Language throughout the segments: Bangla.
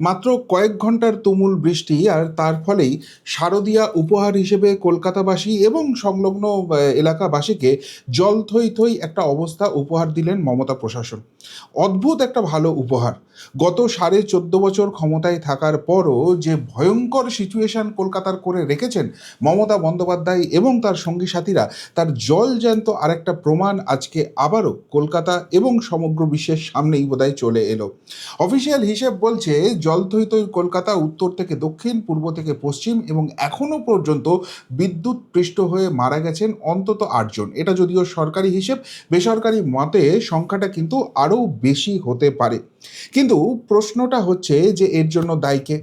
মাত্র কয়েক ঘণ্টার তুমুল বৃষ্টি আর তার ফলেই শারদীয়া উপহার হিসেবে কলকাতাবাসী এবং সংলগ্ন এলাকাবাসীকে জল থই থই একটা অবস্থা উপহার দিলেন মমতা প্রশাসন। অদ্ভুত একটা ভালো উপহার। গত সাড়ে চোদ্দ বছর ক্ষমতায় থাকার পরও যে ভয়ঙ্কর সিচুয়েশন কলকাতার করে রেখেছেন মমতা বন্দ্যোপাধ্যায় এবং তার সঙ্গী সাথীরা, তার জল জ্যান্ত আরেকটা প্রমাণ আজকে আবারও কলকাতা এবং সমগ্র বিশ্বের সামনেই বোধহয় চলে এলো। অফিসিয়াল হিসেব বলছে জলথৈতই কলকাতা উত্তর থেকে দক্ষিণ, পূর্ব থেকে পশ্চিম এবং এখনও পর্যন্ত বিদ্যুৎ পৃষ্ঠ হয়ে মারা গেছেন অন্তত আটজন। এটা যদিও সরকারি হিসেব, বেসরকারি মতে সংখ্যাটা কিন্তু আরও বেশি হতে পারে। কিন্তু প্রশ্নটা হচ্ছে যে এর জন্য দায়ীকে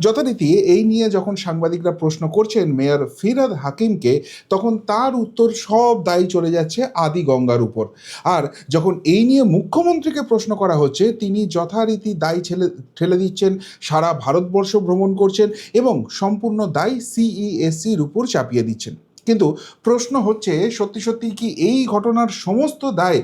যথারীতি এই নিয়ে যখন সাংবাদিকরা প্রশ্ন করছেন মেয়র ফিরাদ হাকিমকে, তখন তার উত্তর সব দায়ী চলে যাচ্ছে আদি গঙ্গার উপর। আর যখন এই নিয়ে মুখ্যমন্ত্রীকে প্রশ্ন করা হচ্ছে, তিনি যথারীতি দায়ী ছেলে, ঠেলে দিচ্ছেন, সারা ভারতবর্ষ ভ্রমণ করছেন এবং সম্পূর্ণ দায়ী সিইএসসির উপর চাপিয়ে দিচ্ছেন। কিন্তু প্রশ্ন হচ্ছে, সত্যি সত্যি কি এই ঘটনার সমস্ত দায়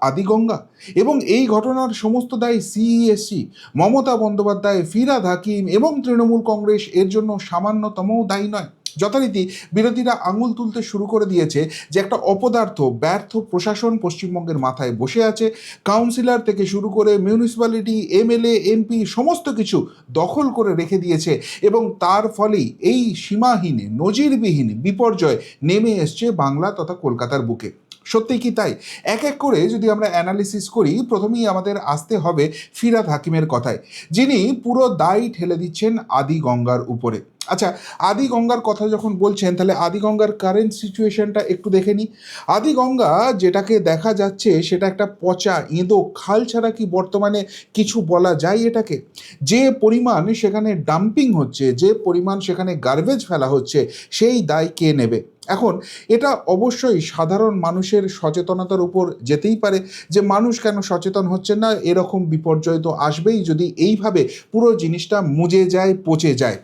আদিগঙ্গা? এবং এই ঘটনার সমস্ত দায় সিইএসসি মমতা বন্দ্যোপাধ্যায়, ফিরাদ হাকিম এবং তৃণমূল কংগ্রেস, এর জন্য সামান্যতমও দায়ী নয়। যথারীতি বিরোধীরা আঙুল তুলতে শুরু করে দিয়েছে যে একটা অপদার্থ, ব্যর্থ প্রশাসন পশ্চিমবঙ্গের মাথায় বসে আছে। কাউন্সিলর থেকে শুরু করে মিউনিসিপ্যালিটি, এমএলএ, এমপি সমস্ত কিছু দখল করে রেখে দিয়েছে এবং তার ফলেই এই সীমাহীন, নজিরবিহীন বিপর্যয় নেমে এসছে বাংলা তথা কলকাতার বুকে। সত্যি কি তাই? এক এক করে যদি আমরা অ্যানালিসিস করি, প্রথমেই আমাদের আসতে হবে ফিরাদ হাকিমের কথায়, যিনি পুরো দায় ঠেলে দিচ্ছেন আদি গঙ্গার উপরে। আচ্ছা আদি গঙ্গার কথা যখন বলছেন, তাহলে আদি গঙ্গার কারেন্ট সিচুয়েশনটা একটু দেখে নিই। আদি গঙ্গা যেটাকে দেখা যাচ্ছে, সেটা একটা পচা এঁদো খাল ছাড়া কি বর্তমানে কিছু বলা যায় এটাকে? যে পরিমাণ সেখানে ডাম্পিং হচ্ছে, যে পরিমাণ সেখানে গার্বেজ ফেলা হচ্ছে, সেই দায় কে নেবে? এখন, এটা অবশ্যই সাধারণ মানুষের সচেতনতার উপর যেতেই পারে, যে মানুষ কেন সচেতন হচ্ছে না, এরকম বিপর্যয় তো আসবেই যদি এইভাবে পুরো জিনিসটা মুজে যায়, পচে যায়।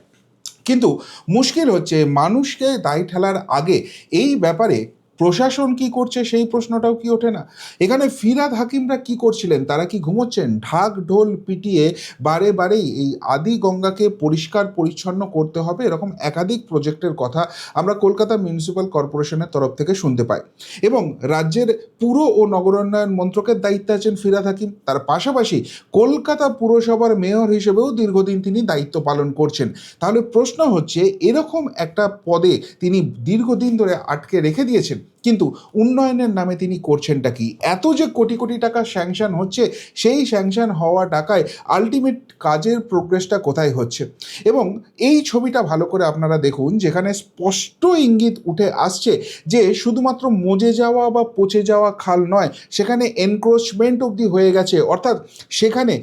কিন্তু মুশকিল হচ্ছে মানুষকে দায় ঠেলার আগে এই ব্যাপারে প্রশাসন কি করছে সেই প্রশ্নটাও কি ওঠে না? এখানে ফিরাদ হাকিমরা কি করছিলেন? তারা কি ঘুমোচ্ছেন? ঢাক ঢোল পিটিয়ে বারে বারেই এই আদি গঙ্গাকে পরিষ্কার পরিচ্ছন্ন করতে হবে এরকম একাধিক প্রজেক্টের কথা আমরা কলকাতা মিউনিসিপ্যাল কর্পোরেশনের তরফ থেকে শুনতে পাই। এবং রাজ্যের পুর ও নগরোন্নয়ন মন্ত্রকের দায়িত্বে আছেন ফিরাদ হাকিম। তার পাশাপাশি কলকাতা পুরসভার মেয়র হিসেবেও দীর্ঘদিন তিনি দায়িত্ব পালন করছেন। তাহলে প্রশ্ন হচ্ছে, এরকম একটা পদে তিনি দীর্ঘদিন ধরে আটকে রেখে দিয়েছেন। কিন্তু উন্নয়নের নামে তিনি করছেনটা কি? এত যে কোটি কোটি টাকা স্যাংশন হচ্ছে, সেই স্যাংশন হওয়া টাকায় আলটিমেট কাজের প্রোগ্রেসটা কোথায় হচ্ছে? এবং এই ছবিটা ভালো করে আপনারা দেখুন, যেখানে স্পষ্ট ইঙ্গিত উঠে আসছে যে শুধুমাত্র মজে যাওয়া বা পচে যাওয়া খাল নয়, সেখানে এনক্রোচমেন্ট অবধি হয়ে গেছে। অর্থাৎ সেখানে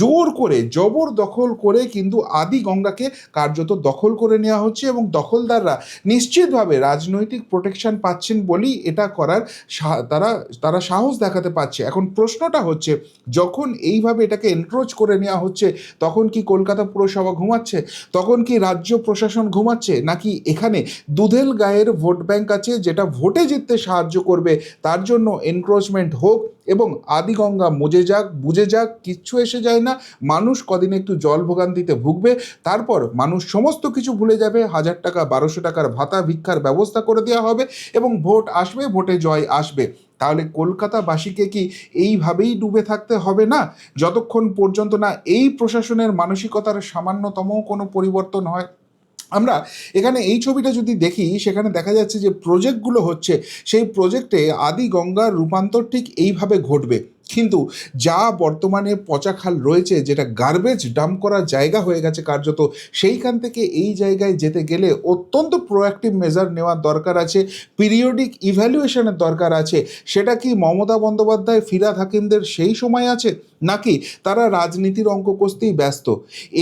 জোর করে জবর দখল করে কিন্তু আদি গঙ্গাকে কার্যত দখল করে নেওয়া হচ্ছে এবং দখলদাররা নিশ্চিতভাবে রাজনৈতিক প্রোটেকশন পাচ্ছেন বলেই এটা করার তারা তারা সাহস দেখাতে পারছে। এখন প্রশ্নটা হচ্ছে, যখন এইভাবে এটাকে এনক্রোচ করে নেওয়া হচ্ছে, তখন কি কলকাতা পুরসভা ঘুমাচ্ছে? তখন কি রাজ্য প্রশাসন ঘুমাচ্ছে? নাকি এখানে দুধেল গায়ের ভোট ব্যাংক আছে, যেটা ভোটে জিততে সাহায্য করবে? তার জন্য এনক্রোচমেন্ট হোক এবং আদিগঙ্গা মজে যাক বুঝে যাক, কিচ্ছু এসে যায় না। মানুষ কদিন একটু জল ভোগান্তিতে ভুগবে, তারপর মানুষ সমস্ত কিছু ভুলে যাবে। হাজার টাকা, বারোশো টাকার ভাতা ভিক্ষার ব্যবস্থা করে দেওয়া হবে এবং ভোট আসবে, ভোটে জয় আসবে। তাহলে কলকাতাবাসীকে কি এইভাবেই ডুবে থাকতে হবে না? যতক্ষণ পর্যন্ত না এই প্রশাসনের মানসিকতার সামান্যতম কোনো পরিবর্তন হয়। আমরা এখানে এই ছবিটা যদি দেখি, সেখানে দেখা যাচ্ছে যে প্রজেক্টগুলো হচ্ছে, সেই প্রজেক্টে আদি গঙ্গার রূপান্তর ঠিক এইভাবে ঘটবে। কিন্তু যা বর্তমানে পচা খাল রয়েছে, যেটা গার্বেজ ডাম্প করার জায়গা হয়ে গেছে কার্যত, সেইখান থেকে এই জায়গায় যেতে গেলে অত্যন্ত প্রোঅ্যাক্টিভ মেজার নেওয়ার দরকার আছে পিরিয়ডিক ইভ্যালুয়েশনের দরকার আছে। সেটা কি মমতা বন্দ্যোপাধ্যায় ফিরাদ হাকিমদের সেই সময় আছে? নাকি তারা রাজনীতির অঙ্ক কষতেই ব্যস্ত?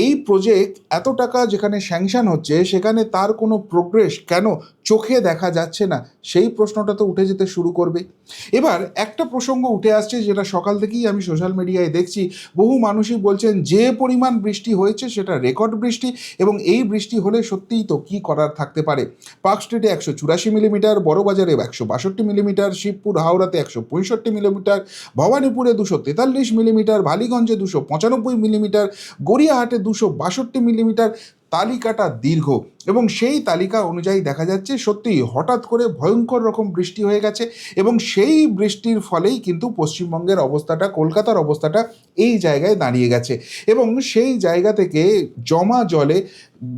এই প্রজেক্ট এত টাকা যেখানে স্যাংশন হচ্ছে, সেখানে তার কোনো প্রোগ্রেস কেন চোখে দেখা যাচ্ছে না, সেই প্রশ্নটা তো উঠে যেতে শুরু করবে। এবার একটা প্রসঙ্গ উঠে আসছে যেটা সকাল থেকেই আমি সোশ্যাল মিডিয়ায় দেখছি। বহু মানুষই বলছেন, যে পরিমাণ বৃষ্টি হয়েছে সেটা রেকর্ড বৃষ্টি এবং এই বৃষ্টি হলে সত্যিই তো কী করার থাকতে পারে? পার্ক স্ট্রিটে একশো চুরাশি মিলিমিটার, বড়বাজারে একশো বাষট্টি মিলিমিটার, শিবপুর, হাওড়াতে একশো পঁয়ষট্টি মিলিমিটার, ভবানীপুরে দুশো তেতাল্লিশ মিলিমিটার ভালিগঞ্জে দুশো পঁচানব্বই মিলিমিটার, গড়িয়াহাটে দুশো বাষট্টি মিলিমিটার তালিকাটা দীর্ঘ এবং সেই তালিকা অনুযায়ী দেখা যাচ্ছে সত্যিই হঠাৎ করে ভয়ঙ্কর রকম বৃষ্টি হয়ে গেছে এবং সেই বৃষ্টির ফলেই কিন্তু পশ্চিমবঙ্গের অবস্থাটা, কলকাতার অবস্থাটা এই জায়গায় দাঁড়িয়ে গেছে এবং সেই জায়গা থেকে জমা জলে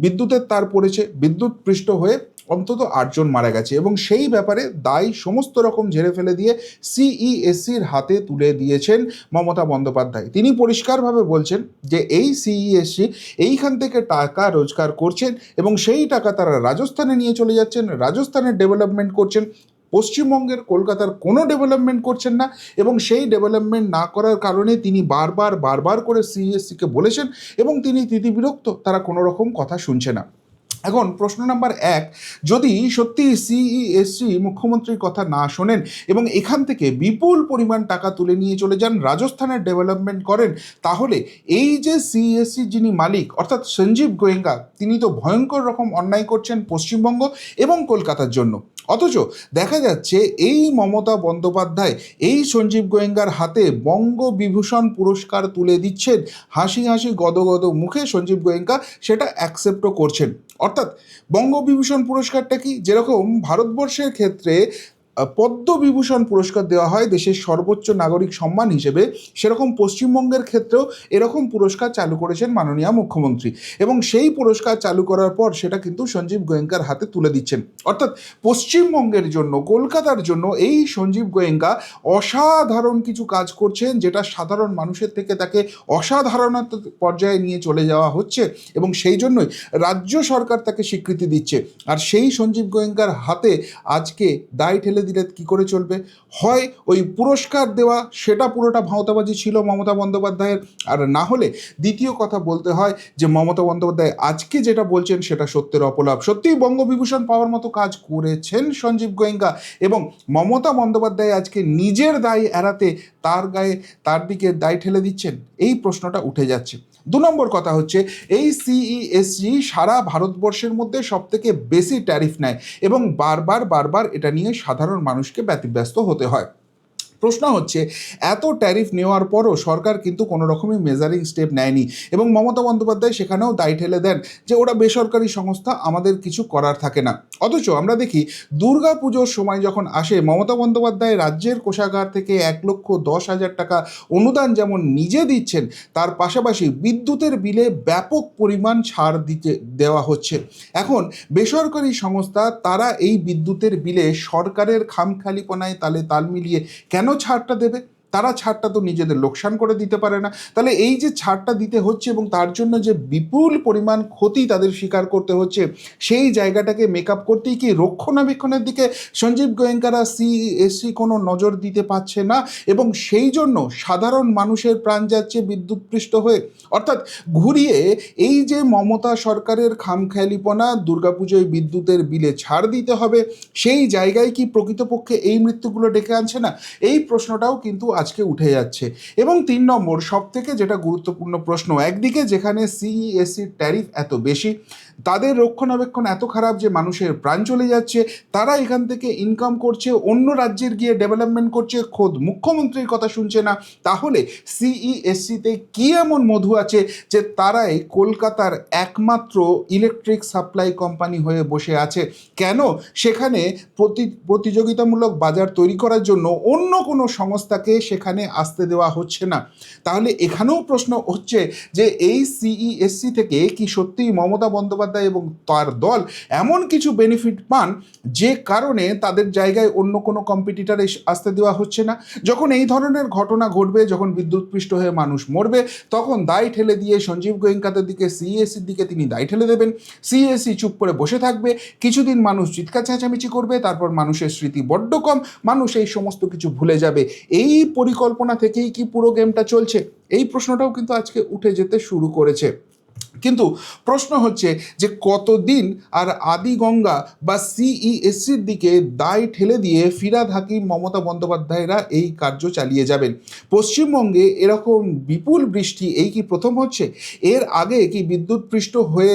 বিদ্যুতের তার পড়েছে, বিদ্যুৎ পৃষ্ঠ হয়ে অন্তত আটজন মারা গেছে এবং সেই ব্যাপারে দায় সমস্ত রকম ঝেড়ে ফেলে দিয়ে সিইএসসির হাতে তুলে দিয়েছেন মমতা বন্দ্যোপাধ্যায়। তিনি পরিষ্কারভাবে বলছেন যে এই সিইএসসি এইখান থেকে টাকা রোজগার করছেন এবং সেই টাকা তারা রাজস্থানে নিয়ে চলে যাচ্ছেন, রাজস্থানের ডেভেলপমেন্ট করছেন, পশ্চিমবঙ্গের কলকাতার কোনো ডেভেলপমেন্ট করছেন না এবং সেই ডেভেলপমেন্ট না করার কারণে তিনি বারবার বারবার করে সিইএসসিকে বলেছেন এবং তিনি তিতিবিরক্ত, তারা কোনো রকম কথা শুনছে না। এখন প্রশ্ন নাম্বার এক, যদি সত্যি সিইএসসি মুখ্যমন্ত্রীর কথা না শোনেন এবং এখান থেকে বিপুল পরিমাণ টাকা তুলে নিয়ে চলে যান, রাজস্থানের ডেভেলপমেন্ট করেন, তাহলে এই যে সিইএসসি যিনি মালিক, অর্থাৎ সঞ্জীব গোয়েঙ্গা তিনি তো ভয়ঙ্কর রকম অন্যায় করছেন পশ্চিমবঙ্গ এবং কলকাতার জন্য। অথচ দেখা যাচ্ছে এই মমতা বন্দ্যোপাধ্যায়, এই সঞ্জীব গোয়েঙ্গার হাতে বঙ্গবিভূষণ পুরস্কার তুলে দিচ্ছেন। হাসি হাসি গদগদ মুখে সঞ্জীব গোয়েঙ্কা সেটা অ্যাকসেপ্টও করছেন। অর্থাৎ বঙ্গবিভূষণ পুরস্কারটা কি? যেরকম ভারতবর্ষের ক্ষেত্রে পদ্মবিভূষণ পুরস্কার দেওয়া হয় দেশের সর্বোচ্চ নাগরিক সম্মান হিসেবে। সেরকম পশ্চিমবঙ্গের ক্ষেত্রেও এরকম পুরস্কার চালু করেছেন মাননীয় মুখ্যমন্ত্রী। এবং সেই পুরস্কার চালু করার পর সেটা কিন্তু সঞ্জীব গোয়েঙ্কার হাতে তুলে দিচ্ছেন। অর্থাৎ পশ্চিমবঙ্গের জন্য, কলকাতার জন্য এই সঞ্জীব গোয়েঙ্কা অসাধারণ কিছু কাজ করছেন, যেটা সাধারণ মানুষের থেকে তাকে অসাধারণত পর্যায়ে নিয়ে চলে যাওয়া হচ্ছে এবং সেই জন্যই রাজ্য সরকার তাকে স্বীকৃতি দিচ্ছে। আর সেই সঞ্জীব গোয়েঙ্কার হাতে আজকে দায় ঠেলে দিলে কি করে চলবে? হয় ওই পুরস্কার দেওয়া, সেটা পুরোটা ভাওতাবাজি ছিল মমতা বন্দ্যোপাধ্যায়ের। আর না হলে দ্বিতীয় কথা বলতে হয় যে, মমতা বন্দ্যোপাধ্যায় আজকে যেটা বলছেন, সেটা সত্যের অপলাপ। সত্যিই বঙ্গবিভূষণ পাওয়ার মতো কাজ করেছেন সঞ্জীব গোয়েঙ্কা। এবং মমতা বন্দ্যোপাধ্যায় আজকে নিজের দায় এড়াতে তার গায়ে, তার দিকে দায় ঠেলে দিচ্ছেন? এই প্রশ্নটা উঠে যাচ্ছে। দু নম্বর কথা হচ্ছে, এই সিইএসজি সারা ভারতবর্ষের মধ্যে সবথেকে বেশি ট্যারিফ নেয় এবং বারবার বারবার এটা নিয়ে সাধারণ মানুষকে ব্যতিব্যস্ত হতে হয়। প্রশ্ন হচ্ছে, এত ট্যারিফ নেওয়ার পরও সরকার কিন্তু কোনো রকমই মেজারিং স্টেপ নেয়নি এবং মমতা বন্দ্যোপাধ্যায় সেখানেও দায় ঠেলে দেন যে ওরা বেসরকারি সংস্থা, আমাদের কিছু করার থাকে না। অথচ আমরা দেখি দুর্গা পুজোর সময় যখন আসে, মমতা বন্দ্যোপাধ্যায় রাজ্যের কোষাগার থেকে এক লক্ষ দশ হাজার টাকা অনুদান যেমন নিজে দিচ্ছেন, তার পাশাপাশি বিদ্যুতের বিলে ব্যাপক পরিমাণ ছাড় দিতে, দেওয়া হচ্ছে। এখন বেসরকারি সংস্থা, তারা এই বিদ্যুতের বিলে সরকারের খামখালিপনায় তালে তাল মিলিয়ে কেন ছাড়টা দেবে? তারা ছাড়টা তো নিজেদের লোকসান করে দিতে পারে না। তাহলে এই যে ছাড়টা দিতে হচ্ছে এবং তার জন্য যে বিপুল পরিমাণ ক্ষতি তাদের স্বীকার করতে হচ্ছে, সেই জায়গাটাকে মেক আপ করতেই কি রক্ষণাবেক্ষণের দিকে সঞ্জীব গোয়েঙ্কারা সিএসসি কোনো নজর দিতে পারছে না এবং সেই জন্য সাধারণ মানুষের প্রাণ যাচ্ছে বিদ্যুৎপৃষ্ট হয়ে। অর্থাৎ ঘুরিয়ে এই যে মমতা সরকারের খামখেয়ালিপনা, দুর্গাপুজোয় বিদ্যুতের বিলে ছাড় দিতে হবে, সেই জায়গায় কি প্রকৃতপক্ষে এই মৃত্যুগুলো ডেকে আনছে না? এই প্রশ্নটাও কিন্তু আজকে উঠে যাচ্ছে। এবং তিন নম্বর সব থেকে যেটা গুরুত্বপূর্ণ প্রশ্ন, একদিকে যেখানে সিইএসসির ট্যারিফ এত বেশি, তাদের রক্ষণাবেক্ষণ এত খারাপ যে মানুষের প্রাণ চলে যাচ্ছে, তারা এখান থেকে ইনকাম করছে, অন্য রাজ্যের গিয়ে ডেভেলপমেন্ট করছে, খোদ মুখ্যমন্ত্রীর কথা শুনছে না। তাহলে সিইএসসিতে কি এমন মধু আছে যে তারাই কলকাতার একমাত্র ইলেকট্রিক সাপ্লাই কোম্পানি হয়ে বসে আছে? কেন? সেখানে প্রতি, প্রতিযোগিতামূলক বাজার তৈরি করার জন্য অন্য কোনো সংস্থাকে সেখানে আসতে দেওয়া হচ্ছে না। তাহলে এখানেও প্রশ্ন হচ্ছে যে এই সিইএসসি থেকে কি সত্যিই মমতা বন্দ্যোপাধ্যায় এবং তার দল এমন কিছু বেনিফিট পান যে কারণে তাদের জায়গায় অন্য কোনো কম্পিটিটার আসতে দেওয়া হচ্ছে না? যখন এই ধরনের ঘটনা ঘটবে, যখন বিদ্যুৎপৃষ্ট হয়ে মানুষ মরবে, তখন দায় ঠেলে দিয়ে সঞ্জীব গোয়েঙ্কাদের দিকে সিএসসির দিকে তিনি দায় ঠেলে দেবেন। সিএসসি চুপ করে বসে থাকবে। কিছুদিন মানুষ চিৎকার চেঁচামেচি করবে, তারপর মানুষের স্মৃতি বড্ড কম, মানুষ এই সমস্ত কিছু ভুলে যাবে। এই পরিকল্পনা থেকেই কি পুরো গেমটা চলছে? এই প্রশ্নটাও কিন্তু আজকে উঠে যেতে শুরু করেছে। কিন্তু প্রশ্ন হচ্ছে যে কতদিন আর আদি গঙ্গা বা সিইএসসির দিকে দায় ঠেলে দিয়ে ফিরাদ হাকিম, মমতা বন্দ্যোপাধ্যায়রা এই কার্য চালিয়ে যাবেন? পশ্চিমবঙ্গে এরকম বিপুল বৃষ্টি এই কি প্রথম হচ্ছে? এর আগে কি বিদ্যুৎপৃষ্ট হয়ে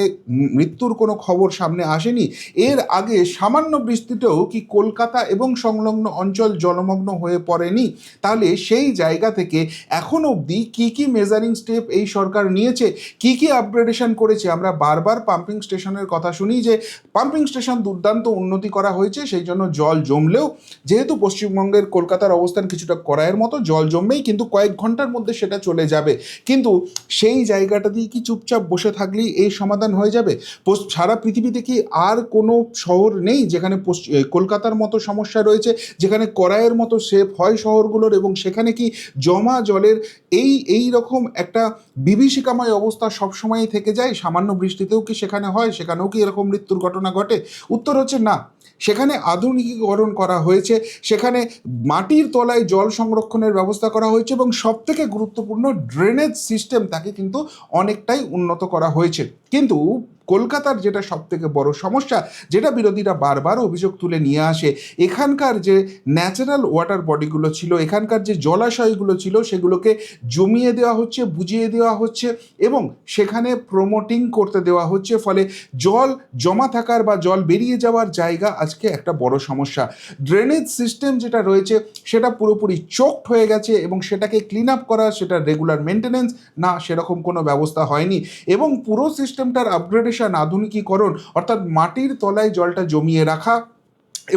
মৃত্যুর কোনো খবর সামনে আসেনি? এর আগে সামান্য বৃষ্টিতেও কি কলকাতা এবং সংলগ্ন অঞ্চল জলমগ্ন হয়ে পড়েনি? তাহলে সেই জায়গা থেকে এখন অবধি কি কি মেজারিং স্টেপ এই সরকার নিয়েছে? কি কি আপগ্রেডেশন করেছে, আমরা বারবার পাম্পিং স্টেশনের কথা শুনি যে পাম্পিং স্টেশন দুর্দান্ত উন্নতি করা হয়েছে, সেই জন্য জল জমলেও, যেহেতু পশ্চিমবঙ্গের কলকাতার অবস্থান কিছুটা করায়ের মতো, জল জমবেই কিন্তু কয়েক ঘণ্টার মধ্যে সেটা চলে যাবে। কিন্তু সেই জায়গাটা দিয়ে কি চুপচাপ বসে থাকলেই এই সমাধান হয়ে যাবে? সারা পৃথিবীতে কি আর কোনো শহর নেই যেখানে কলকাতার মতো সমস্যা রয়েছে, যেখানে করায়ের মতো শেপ হয় শহরগুলোর এবং সেখানে কি জমা জলের এই এই রকম একটা বিভীষিকাময় অবস্থা সবসময়ই থেকে যায়, সামান্য বৃষ্টিতেও কি সেখানে হয়, সেখানেও কি এরকম মৃত্যুর ঘটনা ঘটে? উত্তর হচ্ছে না। সেখানে আধুনিকীকরণ করা হয়েছে, সেখানে মাটির তলায় জল সংরক্ষণের ব্যবস্থা করা হয়েছে এবং সব থেকে গুরুত্বপূর্ণ ড্রেনেজ সিস্টেম তাকে কিন্তু অনেকটাই উন্নত করা হয়েছে। কিন্তু কলকাতার যেটা সব থেকে বড় সমস্যা, যেটা বিরোধীরা বারবার অভিযোগ তুলে নিয়ে আসে, এখানকার যে ন্যাচারাল ওয়াটার বডিগুলো ছিল, এখানকার যে জলাশয়গুলো ছিল, সেগুলোকে জমিয়ে দেওয়া হচ্ছে, বুঝিয়ে দেওয়া হচ্ছে এবং সেখানে প্রমোটিং করতে দেওয়া হচ্ছে, ফলে জল জমা থাকার বা জল বেরিয়ে যাওয়ার জায়গা আজকে একটা বড় সমস্যা। ড্রেনেজ সিস্টেম যেটা রয়েছে, সেটা পুরোপুরি চোকড হয়ে গেছে এবং সেটাকে ক্লিন আপ করা সেটা রেগুলার মেনটেনেন্স না সেরকম কোনো ব্যবস্থা হয়নি এবং পুরো সিস্টেমটার আপগ্রেডেশন আধুনিকীকরণ অর্থাৎ মাটির তলায় জলটা জমিয়ে রাখা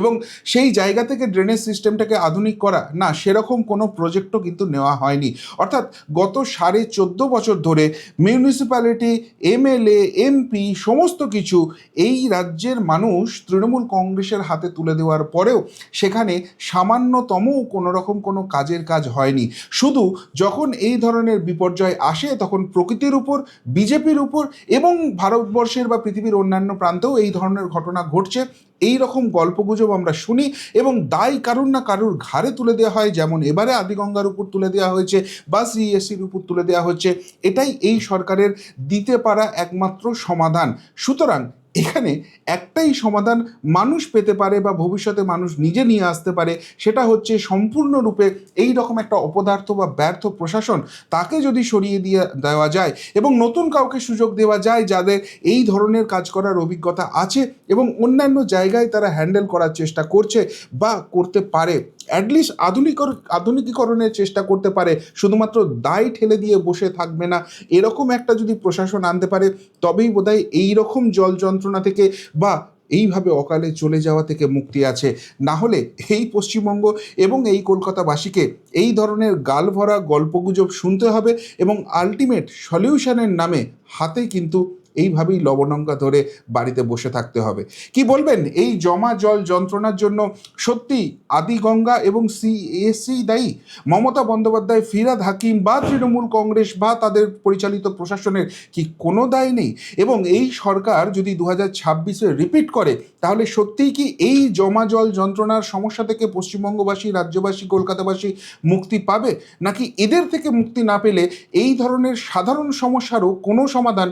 এবং সেই জায়গা থেকে ড্রেনেজ সিস্টেমটাকে আধুনিক করা, না, সেরকম কোনো প্রজেক্টও কিন্তু নেওয়া হয়নি। অর্থাৎ গত সাড়ে চোদ্দ বছর ধরে মিউনিসিপ্যালিটি এমএলএ এমপি সমস্ত কিছু এই রাজ্যের মানুষ তৃণমূল কংগ্রেসের হাতে তুলে দেওয়ার পরেও সেখানে সামান্যতম কোনো রকম কোনো কাজের কাজ হয়নি। শুধু যখন এই ধরনের বিপর্যয় আসে, তখন প্রকৃতির উপর, বিজেপির উপর এবং ভারতবর্ষের বা পৃথিবীর অন্যান্য প্রান্তেও এই ধরনের ঘটনা ঘটছে। এই রকম গল্পগুজব আমরা শুনি এবং দায় কারুর না কারুর ঘাড়ে তুলে দেওয়া হয়। যেমন এবারে আদিগঙ্গার উপর তুলে দেওয়া হয়েছে বা সিএসসির উপর তুলে দেওয়া হচ্ছে। এটাই এই সরকারের দিতে পারা একমাত্র সমাধান। সুতরাং এখানে একটাই সমাধান মানুষ পেতে পারে বা ভবিষ্যতে মানুষ নিজে নিয়ে আসতে পারে, সেটা হচ্ছে সম্পূর্ণরূপে এই রকম একটা অপদার্থ বা ব্যর্থ প্রশাসন তাকে যদি সরিয়ে দিয়ে দেওয়া যায় এবং নতুন কাউকে সুযোগ দেওয়া যায় যাদের এই ধরনের কাজ করার অভিজ্ঞতা আছে এবং অন্যান্য জায়গায় তারা হ্যান্ডেল করার চেষ্টা করছে বা করতে পারে অ্যাটলিস্ট আধুনিক আধুনিকীকরণের চেষ্টা করতে পারে, শুধুমাত্র দায় ঠেলে দিয়ে বসে থাকবে না, এরকম একটা যদি প্রশাসন আনতে পারে, তবেই বোধহয় এই রকম জল যন্ত্রণা থেকে বা এইভাবে অকালে চলে যাওয়া থেকে মুক্তি আছে। না হলে এই পশ্চিমবঙ্গ এবং এই কলকাতাবাসীকে এই ধরনের গালভরা গল্পগুজব শুনতে হবে এবং আলটিমেট সলিউশনের নামে হাতে কিন্তু এইভাবেই লবণঙ্কা ধরে বাড়িতে বসে থাকতে হবে। কি বলবেন? এই জমা জল যন্ত্রণার জন্য সত্যি আদিগঙ্গা এবং সিএসসি দায়ী? মমতা বন্দ্যোপাধ্যায়, ফিরাদ হাকিম বা তৃণমূল কংগ্রেস বা তাদের পরিচালিত প্রশাসনের কি কোনো দায় নেই? এবং এই সরকার যদি দু হাজার ছাব্বিশে রিপিট করে, তাহলে সত্যিই কি এই জমা জল যন্ত্রণার সমস্যা থেকে পশ্চিমবঙ্গবাসী, রাজ্যবাসী, কলকাতাবাসী মুক্তি পাবে? নাকি এদের থেকে মুক্তি না পেলে এই ধরনের সাধারণ সমস্যারও কোনো সমাধান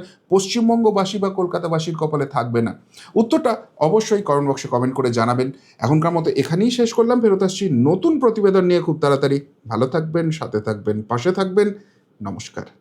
পশ্চিমবঙ্গবাসী বা কলকাতাবাসীর কপালে থাকবে না। উত্তরটা অবশ্যই কমেন্ট বক্সে কমেন্ট করে জানাবেন। এখনকার মতো এখানেই শেষ করলাম। ফেরত আসছি নতুন প্রতিবেদন নিয়ে খুব তাড়াতাড়ি। ভালো থাকবেন, সাথে থাকবেন, পাশে থাকবেন। নমস্কার।